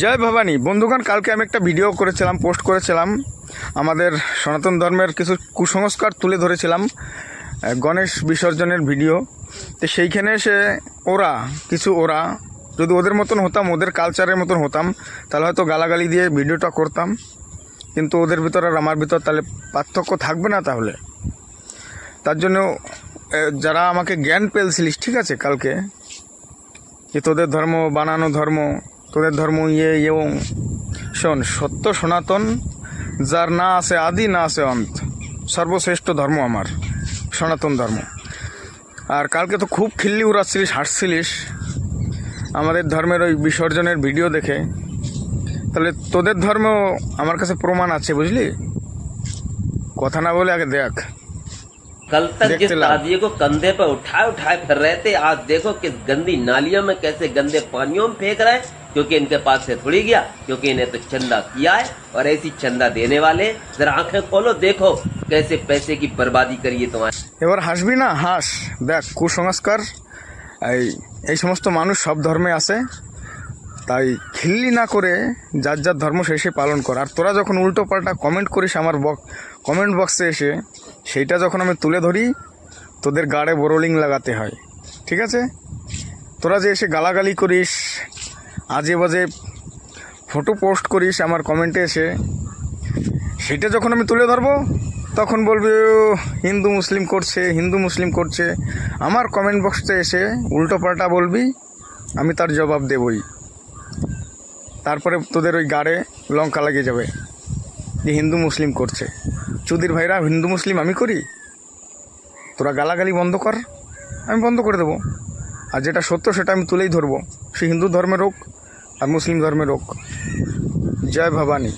জয় ভবানী, বন্ধুগণ, কালকে আমি একটা ভিডিও করেছিলাম পোস্ট করেছিলাম। আমাদের সনাতন ধর্মের কিছু কুসংস্কার তুলে ধরেছিলাম গণেশ বিসর্জনের ভিডিও তো সেইখানে সে ওরা, কিছু ওরা, যদি ওদের মতন হতাম, ওদের কালচারের মতন হতাম, তাহলে হয়তো গালাগালি দিয়ে ভিডিওটা করতাম। কিন্তু ওদের ভিতর আর আমার ভিতর তাহলে পার্থক্য থাকবে না তাহলে। তার জন্য যারা আমাকে জ্ঞান পেলছিলিস, ঠিক আছে, কালকে? যে তোদের ধর্ম, বানানো ধর্ম তোদের ধর্ম ইয়ে এবং শোন, সত্য সনাতন, যার না আছে আদি, না আছে অন্ত। সর্বশ্রেষ্ঠ ধর্ম আমার, সনাতন ধর্ম। আর কালকে তো খুব খিল্লি উড়াচ্ছিলিস, হাসছিলিস। আমাদের ধর্মের ওই বিসর্জনের ভিডিও দেখে। তাহলে তোদের ধর্ম আমার কাছে প্রমাণ আছে, বুঝলি? কথা না বলে আগে দেখ। कल तक देखते जिस लाओ। ताजिए को कंधे पर उठाए उठाए फिर रहे थे आज देखो किस गंदी नालियों में कैसे गंदे पानियों में फेंक रहे हैं क्योंकि इनके पास से थोड़ी गया क्योंकि इन्हें तो चंदा किया है और ऐसी चंदा देने वाले जरा आंखें खोलो देखो कैसे पैसे की बर्बादी करिए तुम्हारे এবার হাসবি না হাস দেখ কুসংস্কার এই এই সমস্ত মানুষ সব ধর্মে আছে তাই খিল্লি না করে যার যার ধর্ম সে সে পালন কর আর তোরা যখন উল্টো পাল্টা কমেন্ট করিস আমার বক কমেন্ট বক্সে এসে সেইটা যখন আমি তুলে ধরি তোদের গাড়ে বোরোলিং লাগাতে হয়। ঠিক আছে? তোরা যে এসে গালাগালি করিস আজে বাজে ফটো পোস্ট করিস আমার কমেন্টে এসে সেটা যখন আমি তুলে ধরবো তখন বলবে "ও, হিন্দু মুসলিম করছে হিন্দু মুসলিম করছে। আমার কমেন্ট বক্সে এসে উল্টো পাল্টা বলবি আমি তার জবাব দেবই। তারপরে তোদের ওই গাড়ে লঙ্কা লাগিয়ে যাবে যে হিন্দু মুসলিম করছে। চুদির ভাইরা, হিন্দু, মুসলিম, আমি করি? তোরা গালাগালি বন্ধ কর, আমি বন্ধ করে দেবো। আর যেটা সত্য, সেটা আমি তুলেই ধরবো। সে হিন্দু ধর্মের রোগ আর মুসলিম ধর্মের রোগ জয় ভবানী।